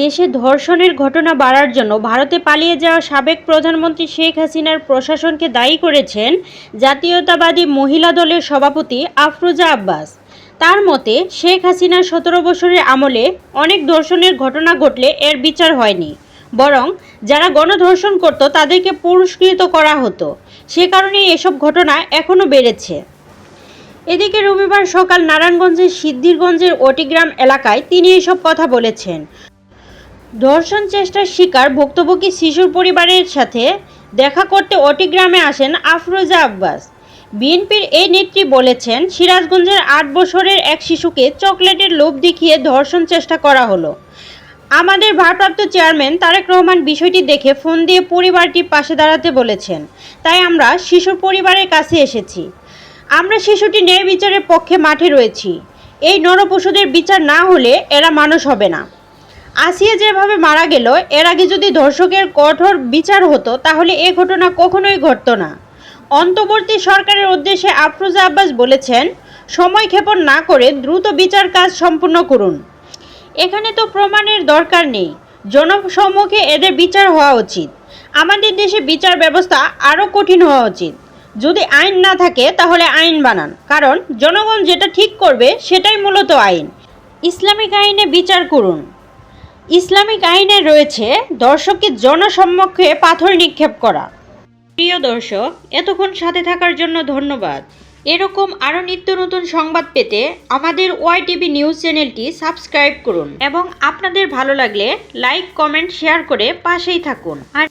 দেশে ধর্ষণের ঘটনা বাড়ার জন্য ভারতে পালিয়ে যাওয়া সাবেক প্রধানমন্ত্রী শেখ হাসিনার প্রশাসনকে দায়ী করেছেন জাতীয়তাবাদী মহিলা দলের সভাপতি আফরোজা আব্বাস। তার মতে, শেখ হাসিনার সতেরো বছরের আমলে অনেক ধর্ষণের ঘটনা ঘটলে এর বিচার হয়নি। বরং, যারা গণধর্ষণ করত তাদেরকে পুরস্কৃত করা হতো। সে কারণেই এসব ঘটনা এখনও বেড়েছে। এদিকে রবিবার সকাল নারায়ণগঞ্জের সিদ্ধিরগঞ্জের ওটিগ্রাম এলাকায় তিনি এসব কথা বলেছেন। ধর্ষণ চেষ্টার শিকার ভুক্তভোগী শিশুর পরিবারের সাথে দেখা করতে অটিগ্রামে আসেন আফরোজা আব্বাস। বিএনপির এই নেত্রী বলেছেন, সিরাজগঞ্জের আট বছরের এক শিশুকে চকলেটের লোভ দেখিয়ে ধর্ষণ চেষ্টা করা হলো। আমাদের ভারপ্রাপ্ত চেয়ারম্যান তারেক রহমান বিষয়টি দেখে ফোন দিয়ে পরিবারটির পাশে দাঁড়াতে বলেছেন, তাই আমরা শিশুর পরিবারের কাছে এসেছি। আমরা শিশুটি ন্যায় বিচারের পক্ষে মাঠে রয়েছি। এই নরপশুদের বিচার না হলে এরা মানুষ হবে না। আসিয়া যেভাবে মারা গেল, এর আগে যদি ধর্ষকের কঠোর বিচার হতো, তাহলে এ ঘটনা কখনোই ঘটতো না। অন্তর্বর্তী সরকারের উদ্দেশ্যে আফরোজা আব্বাস বলেছেন, সময় ক্ষেপণ না করে দ্রুত বিচার কাজ সম্পূর্ণ করুন। এখানে তো প্রমাণের দরকার নেই। জনসম্মুখে এদের বিচার হওয়া উচিত। আমাদের দেশে বিচার ব্যবস্থা আরও কঠিন হওয়া উচিত। যদি আইন না থাকে, তাহলে আইন বানান। কারণ, জনগণ যেটা ঠিক করবে, সেটাই মূলত আইন। ইসলামিক আইনে বিচার করুন। ইসলামিক আইনে রয়েছে দর্শককে জনসম্মুখে পাথর নিক্ষেপ করা। প্রিয় দর্শক, এতক্ষণ সাথে থাকার জন্য ধন্যবাদ। এরকম আরও নিত্য নতুন সংবাদ পেতে আমাদের ওয়াই টিভি নিউজ চ্যানেলটি সাবস্ক্রাইব করুন এবং আপনাদের ভালো লাগলে লাইক, কমেন্ট, শেয়ার করে পাশেই থাকুন। আর